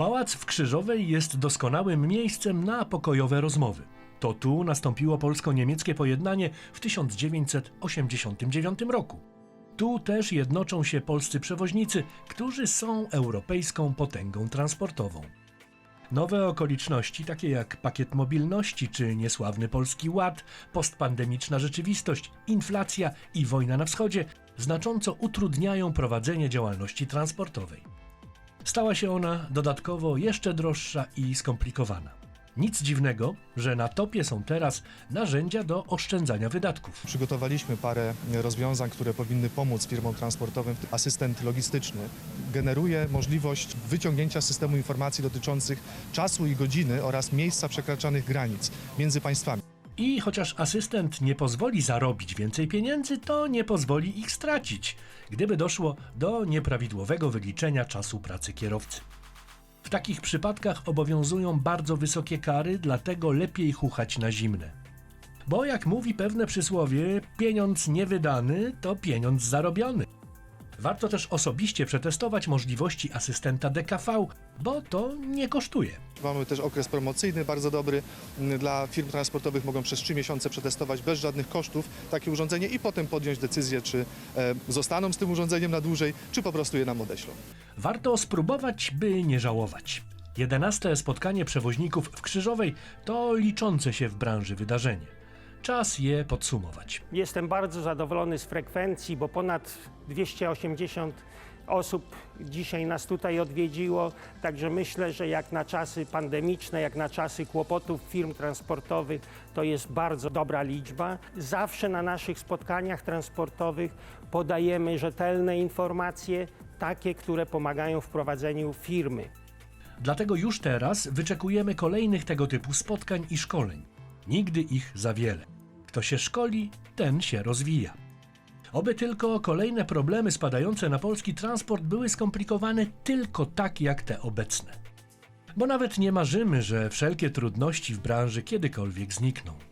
Pałac w Krzyżowej jest doskonałym miejscem na pokojowe rozmowy. To tu nastąpiło polsko-niemieckie pojednanie w 1989 roku. Tu też jednoczą się polscy przewoźnicy, którzy są europejską potęgą transportową. Nowe okoliczności, takie jak pakiet mobilności czy niesławny polski ład, postpandemiczna rzeczywistość, inflacja i wojna na wschodzie, znacząco utrudniają prowadzenie działalności transportowej. Stała się ona dodatkowo jeszcze droższa i skomplikowana. Nic dziwnego, że na topie są teraz narzędzia do oszczędzania wydatków. Przygotowaliśmy parę rozwiązań, które powinny pomóc firmom transportowym. Asystent logistyczny generuje możliwość wyciągnięcia systemu informacji dotyczących czasu i godziny oraz miejsca przekraczanych granic między państwami. I chociaż asystent nie pozwoli zarobić więcej pieniędzy, to nie pozwoli ich stracić, gdyby doszło do nieprawidłowego wyliczenia czasu pracy kierowcy. W takich przypadkach obowiązują bardzo wysokie kary, dlatego lepiej chuchać na zimne. Bo jak mówi pewne przysłowie, pieniądz niewydany to pieniądz zarobiony. Warto też osobiście przetestować możliwości asystenta DKV, bo to nie kosztuje. Mamy też okres promocyjny bardzo dobry. Dla firm transportowych mogą przez 3 miesiące przetestować bez żadnych kosztów takie urządzenie i potem podjąć decyzję, czy e, zostaną z tym urządzeniem na dłużej, czy po prostu je nam odeślą. Warto spróbować, by nie żałować. 11 spotkanie przewoźników w Krzyżowej to liczące się w branży wydarzenie. Czas je podsumować. Jestem bardzo zadowolony z frekwencji, bo ponad 280 osób dzisiaj nas tutaj odwiedziło. Także myślę, że jak na czasy pandemiczne, jak na czasy kłopotów firm transportowych, to jest bardzo dobra liczba. Zawsze na naszych spotkaniach transportowych podajemy rzetelne informacje, takie, które pomagają w prowadzeniu firmy. Dlatego już teraz wyczekujemy kolejnych tego typu spotkań i szkoleń. Nigdy ich za wiele. Kto się szkoli, ten się rozwija. Oby tylko kolejne problemy spadające na polski transport były skomplikowane tylko tak jak te obecne. Bo nawet nie marzymy, że wszelkie trudności w branży kiedykolwiek znikną.